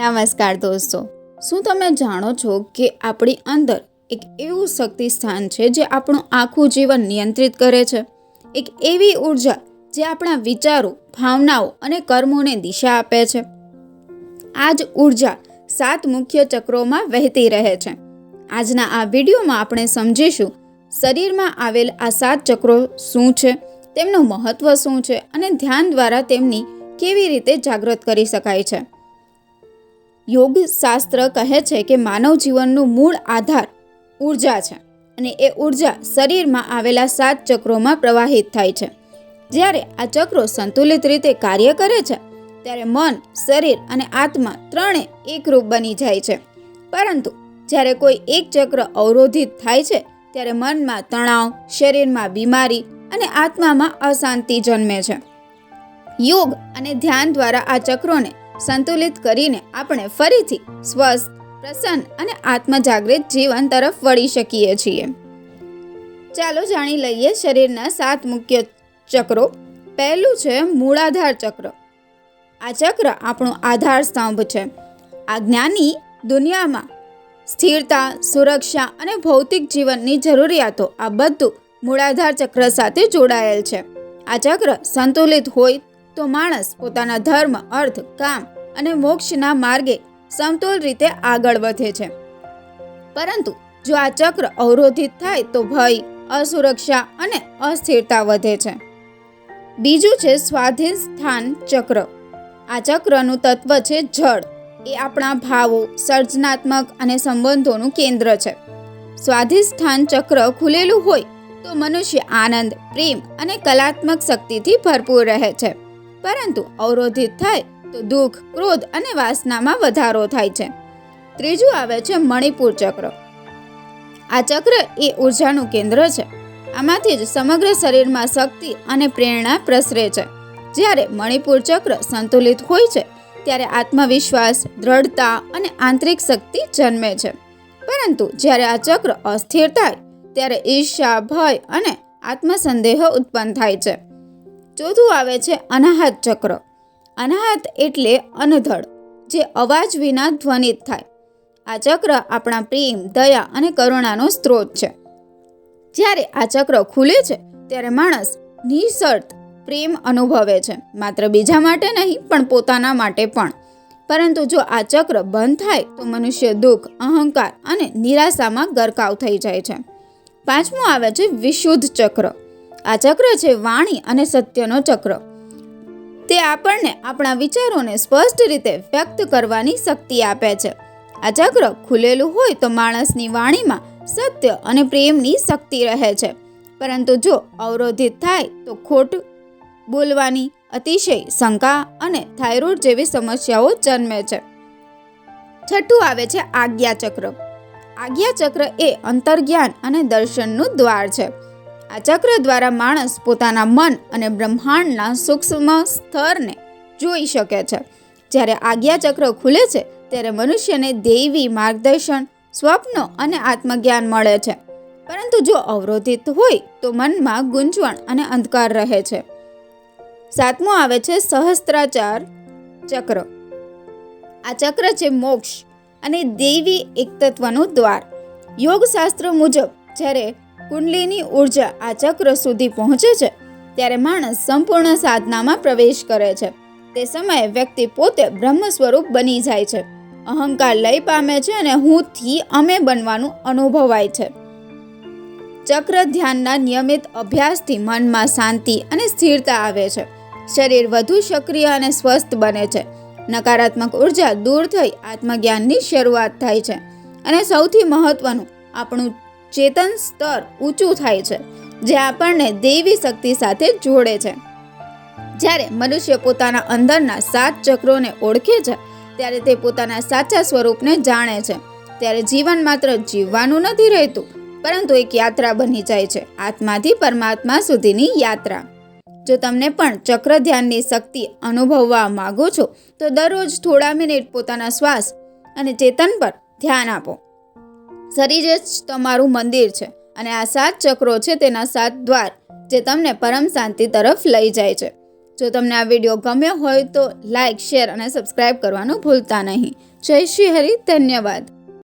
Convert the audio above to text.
નમસ્કાર દોસ્તો. શું તમે જાણો છો કે આપણી અંદર એક એવું શક્તિ સ્થાન છે જે આપણું આખું જીવન નિયંત્રિત કરે છે? એક એવી ઊર્જા જે આપણા વિચારો, ભાવનાઓ અને કર્મોને દિશા આપે છે. આ જ ઊર્જા સાત મુખ્ય ચક્રોમાં વહેતી રહે છે. આજના આ વિડીયોમાં આપણે સમજીશું શરીરમાં આવેલ આ સાત ચક્રો શું છે, તેમનું મહત્વ શું છે અને ધ્યાન દ્વારા તેમની કેવી રીતે જાગૃત કરી શકાય છે. યોગ શાસ્ત્ર કહે છે કે માનવ જીવનનું મૂળ આધાર ઊર્જા છે અને એ ઊર્જા શરીરમાં આવેલા સાત ચક્રોમાં પ્રવાહિત થાય છે. જ્યારે આ ચક્રો સંતુલિત રીતે કાર્ય કરે છે, ત્યારે મન, શરીર અને આત્મા ત્રણે એકરૂપ બની જાય છે. પરંતુ જ્યારે કોઈ એક ચક્ર અવરોધિત થાય છે, ત્યારે મનમાં તણાવ, શરીરમાં બીમારી અને આત્મામાં અશાંતિ જન્મે છે. યોગ અને ધ્યાન દ્વારા આ ચક્રોને સંતુલિત કરીને આપણે ફરીથી સ્વસ્થ, પ્રસન્ન અને આત્મજાગૃત જીવન તરફ વળી શકીએ છીએ. ચાલો જાણી લઈએ શરીરના સાત મુખ્ય ચક્રો. પહેલું છે મૂળાધાર ચક્ર. આ ચક્ર આપણો આધાર સ્તંભ છે. આ જ્ઞાની દુનિયામાં સ્થિરતા, સુરક્ષા અને ભૌતિક જીવનની જરૂરિયાતો આ બધું મૂળાધાર ચક્ર સાથે જોડાયેલ છે. આ ચક્ર સંતુલિત હોય તો માણસ પોતાના ધર્મ, અર્થ, કામ અને મોક્ષના માર્ગે સમતોલ રીતે આગળ વધે છે. પરંતુ જો આ ચક્ર અવરોધિત થાય તો ભય, અસુરક્ષા અને અસ્થિરતા વધે છે. બીજું છે સ્વાધીન સ્થાન ચક્ર. આ ચક્રનું તત્વ છે જળ. એ આપણા ભાવો, સર્જનાત્મક અને સંબંધોનું કેન્દ્ર છે. સ્વાધિષ્ઠાન ચક્ર ખુલેલું હોય તો મનુષ્ય આનંદ, પ્રેમ અને કલાત્મક શક્તિથી ભરપૂર રહે છે. પરંતુ અવરોધિત થાય તો દુઃખ, ક્રોધ અને વાસનામાં વધારો થાય છે. ત્રીજું આવે છે મણિપુર ચક્ર. આ ચક્ર એ ઉર્જાનું કેન્દ્ર છે. આમાંથી જ સમગ્ર શરીરમાં શક્તિ અને પ્રેરણા પ્રસરે છે. જ્યારે મણિપુર ચક્ર સંતુલિત હોય છે, ત્યારે આત્મવિશ્વાસ, દ્રઢતા અને આંતરિક શક્તિ જન્મે છે. પરંતુ જ્યારે આ ચક્ર અસ્થિર થાય, ત્યારે ઈર્ષા ભય અને આત્મસંદેહ ઉત્પન્ન થાય છે. ચોથું આવે છે અનાહત ચક્ર. અનાહત એટલે અનધડ, જે અવાજ વિના ધ્વનિત થાય. આ ચક્ર આપણા પ્રેમ, દયા અને કરુણાનો સ્ત્રોત છે. જ્યારે આ ચક્ર ખુલે છે, ત્યારે માણસ નિઃશર્ત પ્રેમ અનુભવે છે, માત્ર બીજા માટે નહીં, પણ પોતાના માટે પણ. પરંતુ જો આ ચક્ર બંધ થાય, તો મનુષ્ય દુઃખ, અહંકાર અને નિરાશામાં ગરકાવ થઈ જાય છે. પાંચમું આવે છે વિશુદ્ધ ચક્ર. આ ચક્ર છે વાણી અને સત્યનો ચક્ર. તે આપણને આપણા વિચારોને સ્પષ્ટ રીતે વ્યક્ત કરવાની શક્તિ આપે છે. આ ચક્ર ખુલેલું હોય તો માણસની વાણીમાં સત્ય અને પ્રેમની શક્તિ રહે છે. પરંતુ જો અવરોધિત થાય તો ખોટ બોલવાની, અતિશય શંકા અને થાઇરોઇડ જેવી સમસ્યાઓ જન્મે છે. છઠ્ઠું આવે છે આજ્ઞા ચક્ર આજ્ઞા ચક્ર એ અંતર્જ્ઞાન અને દર્શનનું દ્વાર છે. આ ચક્ર દ્વારા માણસ પોતાના મન અને બ્રહ્માંડના સૂક્ષ્મ સ્તરને જોઈ શકે છે. જ્યારે આજ્ઞા ચક્ર ખુલે છે, ત્યારે મનુષ્યને દૈવી માર્ગદર્શન, સ્વપ્નો અને આત્મજ્ઞાન મળે છે. પરંતુ જો અવરોધિત હોય, તો મનમાં ગુંજવણ અને અંધકાર રહે છે. સાતમું આવે છે સહસ્ત્રાચાર ચક્ર. આ ચક્ર છે મોક્ષ અને દૈવી એકતત્વનું દ્વાર. યોગશાસ્ત્ર મુજબ જ્યારે કુંડલીની ઊર્જા આ ચક્ર સુધી પહોંચે છે, ત્યારે માણસ સંપૂર્ણ સાધનામાં પ્રવેશ કરે છે. તે સમયે વ્યક્તિ પોતે બ્રહ્મ સ્વરૂપ બની જાય છે. અહંકાર લય પામે છે અને હુંથી અમે બનવાનું અનુભવાય છે. ચક્ર ધ્યાનના નિયમિત અભ્યાસથી મનમાં શાંતિ અને સ્થિરતા આવે છે. શરીર વધુ સક્રિય અને સ્વસ્થ બને છે. નકારાત્મક ઊર્જા દૂર થઈ આત્મજ્ઞાનની શરૂઆત થાય છે. અને સૌથી મહત્વનું, આપણું ચેતન સ્તર ઊંચું થાય છે, જે આપણને દૈવી શક્તિ સાથે જોડે છે. જ્યારે મનુષ્ય પોતાના અંદરના સાત ચક્રોને ઓળખે છે, ત્યારે તે પોતાના સાચા સ્વરૂપને જાણે છે. ત્યારે જીવન માત્ર જીવવાનું નથી રહેતું, પરંતુ એક યાત્રા બની જાય છે, આત્માથી પરમાત્મા સુધીની યાત્રા. જો તમને પણ ચક્ર ધ્યાનની શક્તિ અનુભવવા માંગો છો, તો દરરોજ થોડા મિનિટ પોતાના શ્વાસ અને ચેતન પર ધ્યાન આપો. શરીર જ તમારું મંદિર છે અને આ સાત ચક્રો છે તેના સાત દ્વાર જે તમને પરમ શાંતિ તરફ લઈ જાય છે. જો તમને આ વીડિયો ગમ્યો હોય તો લાઇક શેર અને સબસ્ક્રાઇબ કરવાનું ભૂલતા નહીં. જય શ્રી હરિ, ધન્યવાદ.